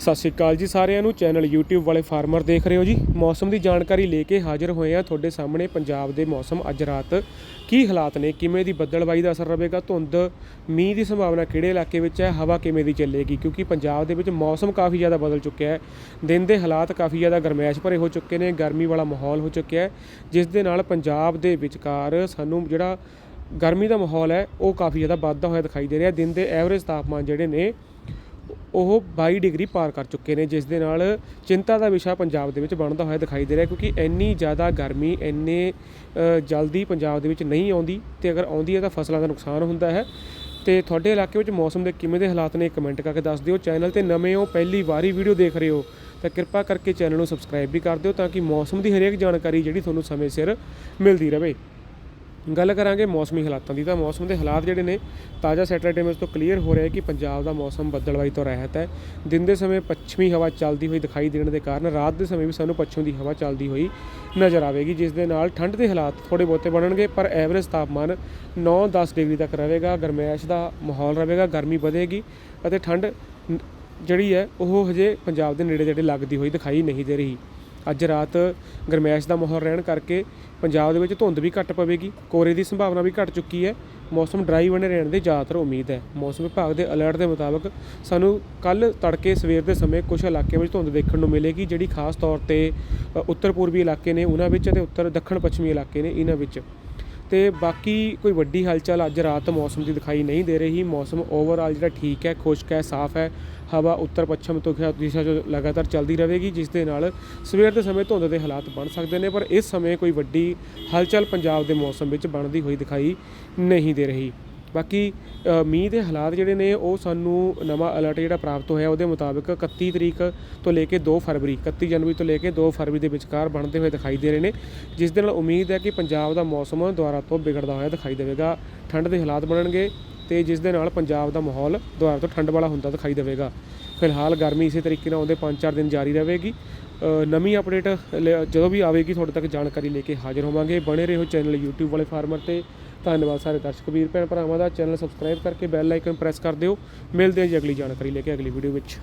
ਸਤਿ ਸ਼੍ਰੀ ਅਕਾਲ ਜੀ ਸਾਰਿਆਂ ਨੂੰ। ਚੈਨਲ YouTube ਵਾਲੇ ਫਾਰਮਰ ਦੇਖ ਰਹੇ ਹੋ ਜੀ। ਮੌਸਮ ਦੀ ਜਾਣਕਾਰੀ ਲੈ ਕੇ ਹਾਜ਼ਰ ਹੋਏ ਆ ਤੁਹਾਡੇ ਸਾਹਮਣੇ। ਪੰਜਾਬ ਦੇ ਮੌਸਮ ਅੱਜ ਰਾਤ ਕੀ ਹਾਲਾਤ ਨੇ, ਕਿਵੇਂ ਦੀ ਬੱਦਲਬਾਈ ਦਾ ਅਸਰ ਰਹੇਗਾ ਧੁੰਦ, ਮੀਂਹ ਦੀ ਸੰਭਾਵਨਾ ਕਿਹੜੇ ਇਲਾਕੇ ਵਿੱਚ ਹੈ, ਹਵਾ ਕਿਵੇਂ ਦੀ ਚੱਲੇਗੀ? ਕਿਉਂਕਿ ਪੰਜਾਬ ਦੇ ਵਿੱਚ ਮੌਸਮ ਕਾਫੀ ਜ਼ਿਆਦਾ ਬਦਲ ਚੁੱਕਿਆ ਹੈ। ਦਿਨ ਦੇ ਹਾਲਾਤ ਕਾਫੀ ਜ਼ਿਆਦਾ ਗਰਮੈਸ਼ ਭਰੇ ਹੋ ਚੁੱਕੇ ਨੇ, ਗਰਮੀ ਵਾਲਾ ਮਾਹੌਲ ਹੋ ਚੁੱਕਿਆ ਹੈ, ਜਿਸ ਦੇ ਨਾਲ ਪੰਜਾਬ ਦੇ ਵਿਚਕਾਰ ਸਾਨੂੰ ਜਿਹੜਾ ਗਰਮੀ ਦਾ ਮਾਹੌਲ ਹੈ, ਉਹ ਕਾਫੀ ਜ਼ਿਆਦਾ ਵੱਧਦਾ ਹੋਇਆ ਦਿਖਾਈ ਦੇ ਰਿਹਾ। ਦਿਨ ਦੇ ਐਵਰੇਜ ਤਾਪਮਾਨ ਜਿਹੜੇ ਨੇ ਉਹ 22 ਡਿਗਰੀ ਪਾਰ ਕਰ ਚੁੱਕੇ ਨੇ, ਜਿਸ ਦੇ ਨਾਲ ਚਿੰਤਾ ਦਾ ਵਿਸ਼ਾ ਪੰਜਾਬ ਦੇ ਵਿੱਚ ਬਣਦਾ ਹੋਇਆ ਦਿਖਾਈ ਦੇ ਰਿਹਾ, ਕਿਉਂਕਿ ਇੰਨੀ ਜ਼ਿਆਦਾ ਗਰਮੀ, ਇੰਨੇ ਜਲਦੀ ਪੰਜਾਬ ਦੇ ਵਿੱਚ ਨਹੀਂ ਆਉਂਦੀ ਤੇ ਅਗਰ ਆਉਂਦੀ ਹੈ ਤਾਂ ਫਸਲਾਂ ਦਾ ਨੁਕਸਾਨ ਹੁੰਦਾ ਹੈ। ਤੇ ਤੁਹਾਡੇ ਇਲਾਕੇ ਵਿੱਚ ਮੌਸਮ ਦੇ ਕਿਵੇਂ ਦੇ ਹਾਲਾਤ ਨੇ ਕਮੈਂਟ ਕਰਕੇ ਦੱਸ ਦਿਓ। ਚੈਨਲ ਤੇ ਨਵੇਂ ਹੋ, ਪਹਿਲੀ ਵਾਰੀ ਵੀਡੀਓ ਦੇਖ ਰਹੇ ਹੋ, ਤਾਂ ਕਿਰਪਾ ਕਰਕੇ ਚੈਨਲ ਨੂੰ ਸਬਸਕ੍ਰਾਈਬ ਵੀ ਕਰ ਦਿਓ ਤਾਂ ਕਿ ਮੌਸਮ ਦੀ ਹਰੇਕ ਜਾਣਕਾਰੀ ਜਿਹੜੀ ਤੁਹਾਨੂੰ ਸਮੇਂ ਸਿਰ ਮਿਲਦੀ ਰਹੇ। ਗੱਲ ਕਰਾਂਗੇ ਮੌਸਮੀ ਹਾਲਾਤਾਂ ਦੀ ਤਾਂ ਮੌਸਮ ਦੇ ਹਾਲਾਤ ਜਿਹੜੇ ਨੇ ਤਾਜ਼ਾ ਸੈਟਲਾਈਟ ਇਮੇਜ ਤੋਂ ਕਲੀਅਰ ਹੋ ਰਿਹਾ ਹੈ ਕਿ ਪੰਜਾਬ ਦਾ ਮੌਸਮ ਬੱਦਲਵਾਈ ਤੋਂ ਰਹਿਤ ਹੈ। ਦਿਨ ਦੇ ਸਮੇਂ ਪੱਛਮੀ ਹਵਾ ਚੱਲਦੀ ਹੋਈ ਦਿਖਾਈ ਦੇਣ ਦੇ ਕਾਰਨ ਰਾਤ ਦੇ ਸਮੇਂ ਵੀ ਸਾਨੂੰ ਪੱਛਮ ਦੀ ਹਵਾ ਚੱਲਦੀ ਹੋਈ ਨਜ਼ਰ ਆਵੇਗੀ, ਜਿਸ ਦੇ ਨਾਲ ਠੰਡ ਦੇ ਹਾਲਾਤ ਥੋੜੇ ਬਹੁਤੇ ਬਣਨਗੇ, ਪਰ ਐਵਰੇਜ ਤਾਪਮਾਨ 9-10 ਡਿਗਰੀ ਤੱਕ ਰਹੇਗਾ, ਗਰਮੈਸ਼ ਦਾ ਮਾਹੌਲ ਰਹੇਗਾ, ਗਰਮੀ ਵਧੇਗੀ ਅਤੇ ਠੰਡ ਜਿਹੜੀ ਹੈ ਉਹ ਹਜੇ ਪੰਜਾਬ ਦੇ ਨੇੜੇ ਤੇੜੇ ਲੱਗਦੀ ਹੋਈ ਦਿਖਾਈ ਨਹੀਂ ਦੇ ਰਹੀ। ਅੱਜ ਰਾਤ ਗਰਮੈਸ਼ ਦਾ ਮਾਹੌਲ ਰਹਿਣ ਕਰਕੇ ਪੰਜਾਬ ਦੇ ਵਿੱਚ ਧੁੰਦ ਵੀ ਘੱਟ ਪਵੇਗੀ, ਕੋਰੇ ਦੀ ਸੰਭਾਵਨਾ ਵੀ ਘਟ ਚੁੱਕੀ ਹੈ। ਮੌਸਮ ਡਰਾਈ ਬਣੇ ਰਹਿਣ ਦੀ ਜ਼ਿਆਦਾਤਰ ਉਮੀਦ ਹੈ। ਮੌਸਮ ਵਿਭਾਗ ਦੇ ਅਲਰਟ ਦੇ ਮੁਤਾਬਕ ਸਾਨੂੰ ਕੱਲ ਤੜਕੇ ਸਵੇਰ ਦੇ ਸਮੇਂ ਕੁਝ ਇਲਾਕਿਆਂ ਵਿੱਚ ਧੁੰਦ ਦੇਖਣ ਨੂੰ ਮਿਲੇਗੀ, ਜਿਹੜੀ ਖਾਸ ਤੌਰ ਤੇ ਉੱਤਰ ਪੂਰਬੀ ਇਲਾਕੇ ਨੇ, ਉਹਨਾਂ ਵਿੱਚ ਅਤੇ ਉੱਤਰ ਦੱਖਣ ਪੱਛਮੀ ਇਲਾਕੇ ਨੇ, ਇਹਨਾਂ ਵਿੱਚ। ਤੇ ਬਾਕੀ ਕੋਈ ਵੱਡੀ ਹਲਚਲ ਅੱਜ ਰਾਤ ਮੌਸਮ ਦੀ ਦਿਖਾਈ ਨਹੀਂ ਦੇ ਰਹੀ। ਮੌਸਮ ਓਵਰਆਲ ਜਿਹੜਾ ਠੀਕ ਹੈ, ਖੁਸ਼ਕ ਹੈ, ਸਾਫ਼ ਹੈ। ਹਵਾ ਉੱਤਰ ਪੱਛਮ ਤੋਂ ਖਿਆ ਦਿਸ਼ਾ 'ਚ ਲਗਾਤਾਰ ਚੱਲਦੀ ਰਹੇਗੀ, ਜਿਸ ਦੇ ਨਾਲ ਸਵੇਰ ਦੇ ਸਮੇਂ ਧੁੰਦ ਦੇ ਹਾਲਾਤ ਬਣ ਸਕਦੇ ਨੇ, ਪਰ ਇਸ ਸਮੇਂ ਕੋਈ ਵੱਡੀ ਹਲਚਲ ਪੰਜਾਬ ਦੇ ਮੌਸਮ ਵਿੱਚ ਬਣਦੀ ਹੋਈ ਦਿਖਾਈ ਨਹੀਂ ਦੇ ਰਹੀ। ਬਾਕੀ ਮੀਂਹ ਦੇ ਹਾਲਾਤ ਜਿਹੜੇ ਨੇ, ਉਹ ਸਾਨੂੰ ਨਵਾਂ ਅਲਰਟ ਜਿਹੜਾ ਪ੍ਰਾਪਤ ਹੋਇਆ ਉਹਦੇ ਮੁਤਾਬਕ 31 ਤਰੀਕ ਤੋਂ ਲੈ ਕੇ 2 ਫਰਵਰੀ 31 ਜਨਵਰੀ ਤੋਂ ਲੈ ਕੇ 2 ਫਰਵਰੀ ਦੇ ਵਿਚਕਾਰ ਬਣਦੇ ਹੋਏ ਦਿਖਾਈ ਦੇ ਰਹੇ ਨੇ, ਜਿਸ ਦੇ ਨਾਲ ਉਮੀਦ ਹੈ ਕਿ ਪੰਜਾਬ ਦਾ ਮੌਸਮ ਦੁਬਾਰਾ ਤੋਂ ਵਿਗੜਦਾ ਹੋਇਆ ਦਿਖਾਈ ਦੇਵੇਗਾ। ਠੰਡ ਦੇ ਹਾਲਾਤ ਬਣਨਗੇ ਤੇ ਜਿਸ ਦੇ ਨਾਲ ਪੰਜਾਬ ਦਾ ਮਾਹੌਲ ਦੁਬਾਰਾ ਤੋਂ ਠੰਡ ਵਾਲਾ ਹੁੰਦਾ ਦਿਖਾਈ ਦੇਵੇਗਾ। ਫਿਲਹਾਲ ਗਰਮੀ ਇਸੇ ਤਰੀਕੇ ਨਾਲ ਆਉਂਦੇ 5-4 ਦਿਨ ਜਾਰੀ ਰਹੇਗੀ। ਨਵੀਂ ਅਪਡੇਟ ਲ- ਜਦੋਂ ਵੀ ਆਵੇਗੀ, ਤੁਹਾਡੇ ਤੱਕ ਜਾਣਕਾਰੀ ਲੈ ਕੇ ਹਾਜ਼ਰ ਹੋਵਾਂਗੇ। ਬਣੇ ਰਹੋ ਚੈਨਲ YouTube ਵਾਲੇ ਫਾਰਮਰ ਤੇ। ਧੰਨਵਾਦ ਸਾਰੇ ਦਰਸ਼ਕ ਵੀਰ ਭੈਣ ਭਰਾਵਾਂ ਦਾ। ਚੈਨਲ ਸਬਸਕ੍ਰਾਈਬ ਕਰਕੇ ਬੈਲ ਆਈਕਨ ਪ੍ਰੈਸ ਕਰ ਦਿਓ। ਮਿਲਦੇ ਹਾਂ ਜੀ ਅਗਲੀ ਜਾਣਕਾਰੀ ਲੈ ਕੇ ਅਗਲੀ ਵੀਡੀਓ ਵਿੱਚ।